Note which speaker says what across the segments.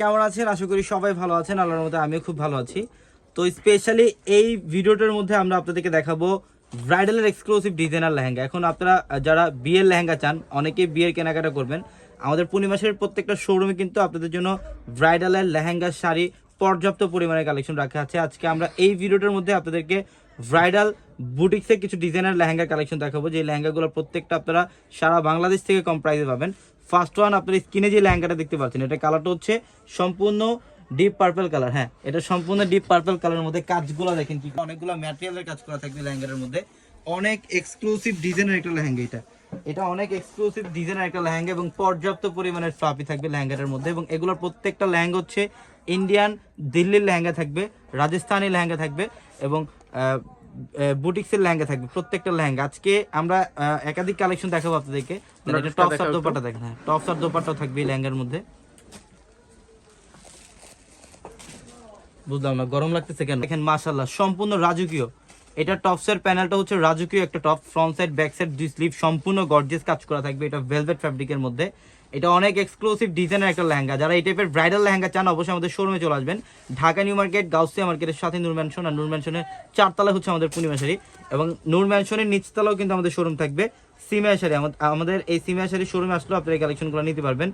Speaker 1: কেমন আছেন? আশা করি সবাই ভালো আছেন। আল্লাহর মধ্যে আমিও খুব ভালো আছি। তো স্পেশালি এই ভিডিওটার মধ্যে আমরা আপনাদেরকে দেখাবো ব্রাইডালের এক্সক্লুসিভ ডিজাইনার লেহেঙ্গা। এখন আপনারা যারা বিয়ের লেহেঙ্গা চান, অনেকেই বিয়ের কেনাকাটা করবেন। আমাদের পূর্ণিমাসের প্রত্যেকটা শোরুমে কিন্তু আপনাদের জন্য ব্রাইডালের লেহেঙ্গা শাড়ি পর্যাপ্ত পরিমাণে কালেকশন রাখা আছে। আজকে আমরা এই ভিডিওটার মধ্যে আপনাদেরকে ব্রাইডাল বুটিক্সের কিছু ডিজাইনার লেহেঙ্গা কালেকশন দেখাবো। যে লেহেঙ্গাগুলো প্রত্যেকটা আপনারা সারা বাংলাদেশ থেকে কম প্রাইসে পাবেন। ফার্স্ট ওয়ান আপনার স্কিনে যে লেহেঙ্গাটা দেখতে পাচ্ছেন, এটা কালারটা হচ্ছে সম্পূর্ণ ডিপ পার্পল কালার হ্যাঁ এটা সম্পূর্ণ ডিপ পার্পল কালারের মধ্যে কাজগুলো দেখেন কি, অনেকগুলো ম্যাটেরিয়ালের কাজ করা থাকবে লেহেঙ্গার মধ্যে। অনেক এক্সক্লুসিভ ডিজাইনের একটা লেহেঙ্গা এটা। এটা অনেক এক্সক্লুসিভ ডিজাইনের একটা লেহেঙ্গা এবং পর্যাপ্ত পরিমাণের ফ্লাপি থাকবে লেহেঙ্গাটার মধ্যে এবং এগুলোর প্রত্যেকটা লেহেঙ্গা হচ্ছে ইন্ডিয়ান দিল্লির লেহেঙ্গা থাকবে, রাজস্থানি লেহেঙ্গা থাকবে এবং বুটিক্সের লেহেঙ্গা থাকবে প্রত্যেকটা লেহেঙ্গা। আজকে আমরা একাধিক কালেকশন দেখাবো আপনাদেরকে। টপস আর। দোপাট্টা দেখেন হ্যাঁ টপস আর দোপাট্টাও থাকবে এই লেহেঙ্গার মধ্যে। বুঝলাম না গরম লাগতেছে কেন? দেখেন মাশাল্লাহ সম্পূর্ণ রাজকীয়। এটা টপসের প্যানেলটা হচ্ছে রাজকীয় একটা top front side back side দুই স্লিভ সম্পূর্ণ গর্জেস কাজ করা থাকবে। এটা ভেলভেট ফ্যাব্রিকের মধ্যে। এটা অনেক এক্সক্লুসিভ ডিজাইনের একটা লেহেঙ্গা। যারা এই টাইপের ব্রাইডাল লেহেঙ্গা চান অবশ্যই আমাদের শোরুমে চলে আসবেন। ঢাকা নিউ মার্কেট গাউসিয়া মার্কেটের সাথে নূর ম্যানশন আর নূর ম্যানশনের চারতলা হচ্ছে আমাদের পূর্ণিমা পূর্ণিমাশারি এবং নূর ম্যানশনের নিচতলাও কিন্তু আমাদের শোরুম থাকবে। সিমিয়া শাড়ি আমা- আমাদের এই সিমিয়া শাড়ি শোরুমে আসলেও আপনারা এই কালেকশনগুলো নিতে পারবেন।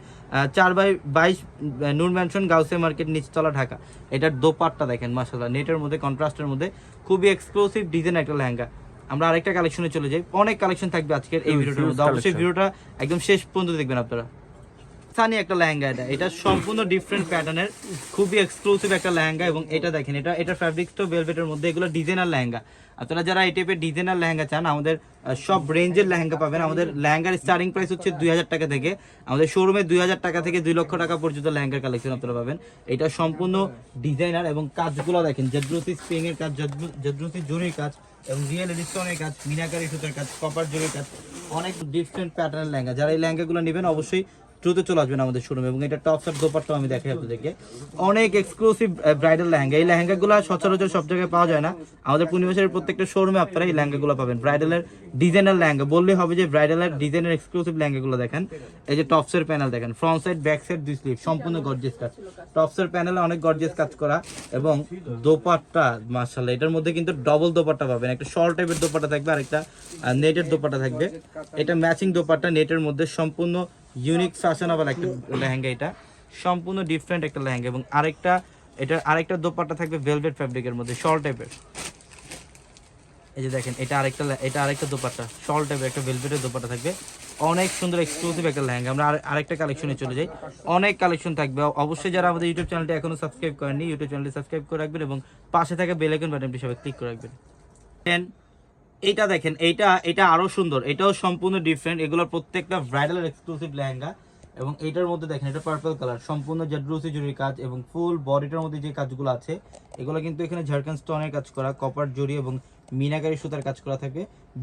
Speaker 1: চার বাই বাইশ নূর ম্যানশন গাউসিয়া মার্কেট নিচতলা ঢাকা। এটার দোপাট্টা দেখেন মাসাল্লাহ নেটের মধ্যে কন্ট্রাস্টের মধ্যে খুবই এক্সক্লুসিভ ডিজাইন একটা লেহেঙ্গা। আমরা আরেকটা কালেকশনে চলে যাই। অনেক কালেকশন থাকবে আজকের এই ভিডিওটার মধ্যে। অবশ্যই. ভিডিওটা একদম শেষ পর্যন্ত দেখবেন আপনারা। স্থানীয় একটা লেহেঙ্গা এটা। এটা সম্পূর্ণ ডিফারেন্ট প্যাটার্নের খুবই এক্সক্লুসিভ একটা লেহেঙ্গা এবং এটা দেখেন, এটা এটা ফ্যাব্রিক্স তো ভেলভেটের মধ্যে, এগুলো ডিজাইনার লেহেঙ্গা। আপনারা যারা এই টাইপের ডিজাইনার লেহেঙ্গা চান, আমাদের সব রেঞ্জের লেহেঙ্গা পাবেন। আমাদের লেহেঙ্গার স্টার্টিং প্রাইস হচ্ছে দুই হাজার টাকা থেকে। আমাদের শোরুমে দুই হাজার টাকা থেকে দুই লক্ষ টাকা পর্যন্ত লেহেঙ্গার কালেকশন আপনারা পাবেন। এটা সম্পূর্ণ ডিজাইনার এবং কাজগুলো দেখেন জদ্রুসি স্প্রিং এর কাজ জদ্রুসি জরির কাজ এবং রিয়েল এডিস্টোনের কাজ, মিনাকারি সুতার কাজ কপার জরির কাজ, অনেক ডিফারেন্ট প্যাটার্নের লেহেঙ্গা। যারা এই লেহেঙ্গাগুলো নেবেন, অবশ্যই দ্রুত চলে আসবেন আমাদের শোরুমে এবং এটা টপস আর দোপারটাও আমি দেখাই আপনাদেরকে। অনেক এক্সক্লুসিভ ব্রাইডাল লেহেঙ্গা। এই লেহেঙ্গাগুলো সচরাচর সব জায়গায় পাওয়া যায় না। আমাদের পূর্ণিমাসের প্রত্যেকটা শোরুমে আপনারা এই লেহেঙ্গাগুলো পাবেন। ব্রাইডালের ডিজাইনার লেহেঙ্গা। বললেই হবে যে ব্রাইডালের ডিজাইনের এক্সক্লুসিভ লেহেঙ্গাগুলো দেখেন। এই যে টপসের প্যানেল দেখেন। ফ্রন্ট সাইড ব্যাক সাইড দুই স্লিভ সম্পূর্ণ গর্জিয়াস কাজ। টপসের প্যানেলে অনেক গর্জিয়াস কাজ করা এবং দোপাট্টা মার্শাল্লাহ এটার মধ্যে কিন্তু ডবল দোপাট্টা পাবেন। একটা শর্ট টাইপের দোপাট্টা থাকবে আর একটা নেটের দোপাট্টা থাকবে। এটা ম্যাচিং দোপাট্টা নেটের মধ্যে সম্পূর্ণ ইউনিক ফ্যাশনেবল একটা লেহেঙ্গা এটা। সম্পূর্ণ ডিফারেন্ট একটা লেহেঙ্গা এবং আরেকটা এটা আরেকটা দোপাট্টা থাকবে ভেলভেট ফ্যাব্রিকের মধ্যে শর্ট টাইপের এই যে দেখেন, এটা আরেকটা এটা আরেকটা দোপাট্টা শর্ট টাইপের একটা ভেলভেটের দোপাট্টা থাকবে। অনেক সুন্দর এক্সক্লুসিভ একটা লেহেঙ্গা। আমরা আর- আরেকটা কালেকশনে চলে যাই। অনেক কালেকশন থাকবে। অবশ্যই যারা আমাদের ইউটিউব চ্যানেলটি এখনও সাবস্ক্রাইব করেননি ইউটিউব চ্যানেলটি সাবস্ক্রাইব করে রাখবেন এবং পাশে থাকা বেল বাটনটি সবাই ক্লিক করে রাখবেন। এইটা দেখেন, এইটা এটা আরও সুন্দর, এটাও সম্পূর্ণ ডিফারেন্ট এগুলোর প্রত্যেকটা ব্রাইডাল এক্সক্লুসিভ লেহেঙ্গা। এবং এইটার মধ্যে দেখেন, এটা পার্পল কালার সম্পূর্ণ জাড্রুসি জরির কাজ এবং ফুল বডিটার মধ্যে যে কাজগুলো আছে, এগুলো কিন্তু এখানে ঝাড়খান স্টোনের কাজ করা কপার জরি এবং মিনাকারি সুতার কাজ করা থাকে।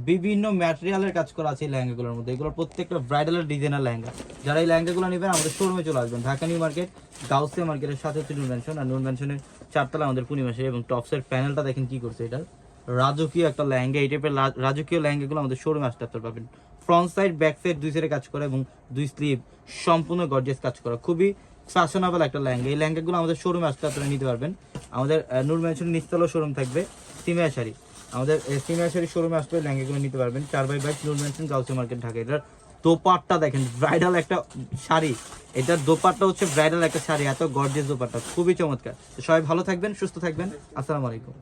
Speaker 1: বিভিন্ন ম্যাটেরিয়ালের কাজ করা আছে এই লেহেঙ্গাগুলোর মধ্যে, এগুলোর প্রত্যেকটা ব্রাইডালের ডিজাইনার লেহেঙ্গা। যারা এই লেহেঙ্গাগুলো নেবেন, আমাদের শোরুমে চলে আসবেন, ঢাকা নিউ মার্কেট, গাউসিয়া মার্কেটের সাথে হচ্ছে নূর ম্যানশন আর নূর ম্যানশনের চারতলা আমাদের পূর্ণিমাসে এবং টপসের প্যানেলটা দেখেন কি করছে এটার। রাজকীয় একটা লেহেঙ্গা, এই টাইপের রাজকীয় লেহেঙ্গাগুলো আমাদের শোরুমে আসতে আপনারা পাবেন। ফ্রন্ট সাইড ব্যাক সাইড দুই সাইডে কাজ করা এবং দুই স্লিভ সম্পূর্ণ গর্জিয়াস কাজ করা। খুবই ফ্যাশনেবল একটা লেহেঙ্গা। এই লেহেঙ্গাগুলো আমাদের শোরুমে আসতে আপনারা নিতে পারবেন। আমাদের নূর ম্যানশনের নিচতলা শোরুম থাকবে সিমিয়া শাড়ি আমাদের সিমিয়া শাড়ি শোরুমে আসলে লেহেঙ্গাগুলো নিতে পারবেন। চার বাই বাইশ নূর ম্যানশন গাউসি মার্কেট, ঢাকা। এটার দোপাট্টা দেখেন ব্রাইডাল একটা শাড়ি। এটার দোপাট্টা হচ্ছে ব্রাইডাল একটা শাড়ি, এত গর্জিয়াস দোপাট্টা। খুবই চমৎকার। সবাই ভালো থাকবেন, সুস্থ থাকবেন। আসসালামু আলাইকুম।